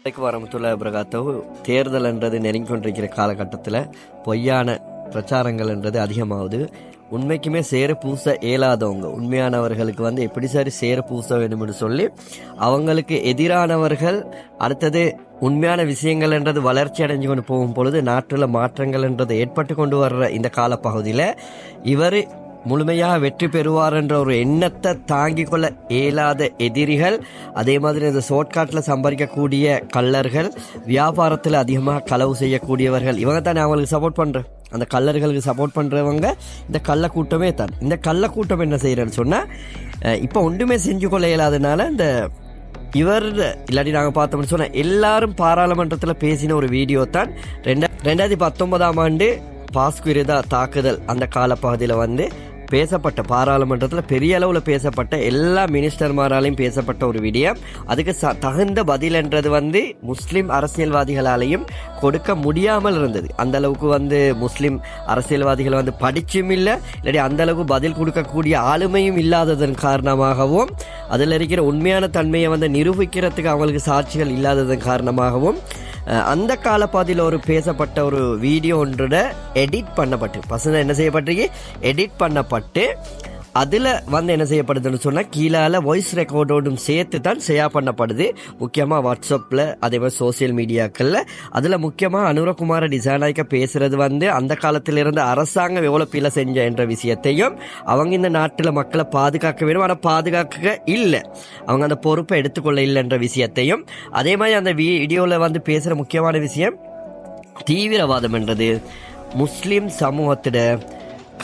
வலைக்கு வரமத்துள்ள பிரகாத்தவு தேர்தல்ன்றது நெருங்கி கொண்டிருக்கிற காலகட்டத்தில் பொய்யான பிரச்சாரங்கள் என்றது அதிகமாகுது. உண்மைக்குமே சேர பூச இயலாதவங்க உண்மையானவர்களுக்கு வந்து எப்படி சரி சேர பூச வேண்டும்னு சொல்லி அவங்களுக்கு எதிரானவர்கள் அடுத்தது உண்மையான விஷயங்கள் என்றது வளர்ச்சி அடைஞ்சு கொண்டு போகும் பொழுது நாட்டில் மாற்றங்கள் என்றது ஏற்பட்டு கொண்டு வர்ற இந்த காலப்பகுதியில் இவர் முழுமையாக வெற்றி பெறுவார் என்ற ஒரு எண்ணத்தை தாங்கிக் கொள்ள இயலாத எதிரிகள் அதே மாதிரி இந்த ஷார்ட்கட்டில் சம்பாதிக்கக்கூடிய கள்ளர்கள் வியாபாரத்தில் அதிகமாக களவு செய்யக்கூடியவர்கள் இவங்க தானே அவங்களுக்கு சப்போர்ட் பண்ணுற அந்த கள்ளர்களுக்கு சப்போர்ட் பண்ணுறவங்க இந்த கள்ள கூட்டமே தான். இந்த கள்ள கூட்டம் என்ன செய்கிறேன்னு சொன்னால் இப்போ ஒன்றுமே செஞ்சு கொள்ள இயலாதனால இந்த இவர் இல்லாட்டி நாங்கள் பார்த்தோம்னு சொன்னால் எல்லாரும் பாராளுமன்றத்தில் பேசின ஒரு வீடியோ தான். ரெண்டா ரெண்டாயிரத்தி பத்தொன்பதாம் ஆண்டு பாஸ்குரிதா தாக்குதல் அந்த காலப்பகுதியில் வந்து பேசப்பட்ட பாராளுமன்றத்தில் பெரிய அளவில் பேசப்பட்ட எல்லா மினிஸ்டர்மாராலையும் பேசப்பட்ட ஒரு விடயம். அதுக்கு ச தகுந்த பதில்ன்றது வந்து முஸ்லீம் அரசியல்வாதிகளாலையும் கொடுக்க முடியாமல் இருந்தது. அந்த அளவுக்கு வந்து முஸ்லீம் அரசியல்வாதிகள் வந்து படிச்சும் இல்லை இல்லாட்டி அந்த அளவுக்கு பதில் கொடுக்கக்கூடிய ஆளுமையும் இல்லாததன் காரணமாகவும் அதில் இருக்கிற உண்மையான தன்மையை வந்து நிரூபிக்கிறதுக்கு அவங்களுக்கு சாட்சிகள் இல்லாததன் காரணமாகவும் அந்த காலப்பாதையில் ஒரு பேசப்பட்ட ஒரு வீடியோ ஒன்றுட எடிட் பண்ணப்பட்டு பசங்க என்ன செய்யப்பட்டிருக்கு? எடிட் பண்ணப்பட்டு அதில் வந்து என்ன செய்யப்படுதுன்னு சொன்னால் கீழால வாய்ஸ் ரெக்கார்டோடும் சேர்த்து தான் ஷேர் பண்ணப்படுது. முக்கியமாக வாட்ஸ்அப்பில் அதே மாதிரி சோசியல் மீடியாக்களில் அதில் முக்கியமாக அனுரகுமார டிசைனாய்க்க பேசுகிறது வந்து அந்த காலத்திலிருந்து அரசாங்கம் எவ்வளோ பீல செஞ்ச என்ற விஷயத்தையும் அவங்க இந்த நாட்டில் மக்களை பாதுகாக்க வேண்டும் ஆனால் பாதுகாக்க இல்லை. அவங்க அந்த பொறுப்பை எடுத்துக்கொள்ள இல்லைன்ற விஷயத்தையும் அதே மாதிரி அந்த வீடியோவில் வந்து பேசுகிற முக்கியமான விஷயம் தீவிரவாதம் என்றது. முஸ்லீம் சமூகத்திட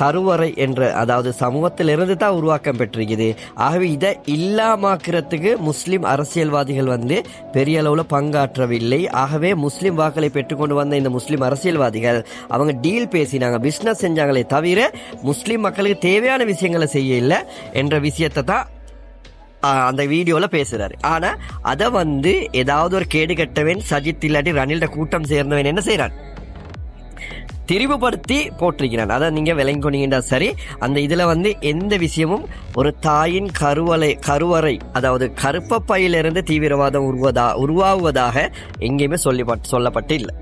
கருவறை என்ற அதாவது சமூகத்திலிருந்து தான் உருவாக்கம் பெற்றிருக்குது. ஆகவே இதை இல்லாமாக்குறதுக்கு முஸ்லீம் அரசியல்வாதிகள் வந்து பெரிய அளவில் பங்காற்றவில்லை. ஆகவே முஸ்லீம் வாக்களை பெற்றுக்கொண்டு வந்த இந்த முஸ்லீம் அரசியல்வாதிகள் அவங்க டீல் பேசினாங்க பிஸ்னஸ் செஞ்சாங்களே தவிர முஸ்லீம் மக்களுக்கு தேவையான விஷயங்களை செய்ய இல்லை என்ற விஷயத்தை தான் அந்த வீடியோவில் பேசுகிறாரு ஆனால் அதை வந்து ஏதாவது ஒரு கேடு கட்டவன் சஜித் இல்லாட்டி ரணில்ட கூட்டம் சேர்ந்தவன் என்ன செய்கிறான் தெரிவுபடுத்தி போட்டிருக்கிறான் அதை நீங்கள் விளங்கிக்கொண்டீங்கன்னா சரி. அந்த இதில் வந்து எந்த விஷயமும் ஒரு தாயின் கருவலை கருவறை அதாவது கருப்பப்பையிலிருந்து தீவிரவாதம் உருவதா உருவாகுவதாக எங்கேயுமே சொல்லி சொல்லப்பட்டு இல்லை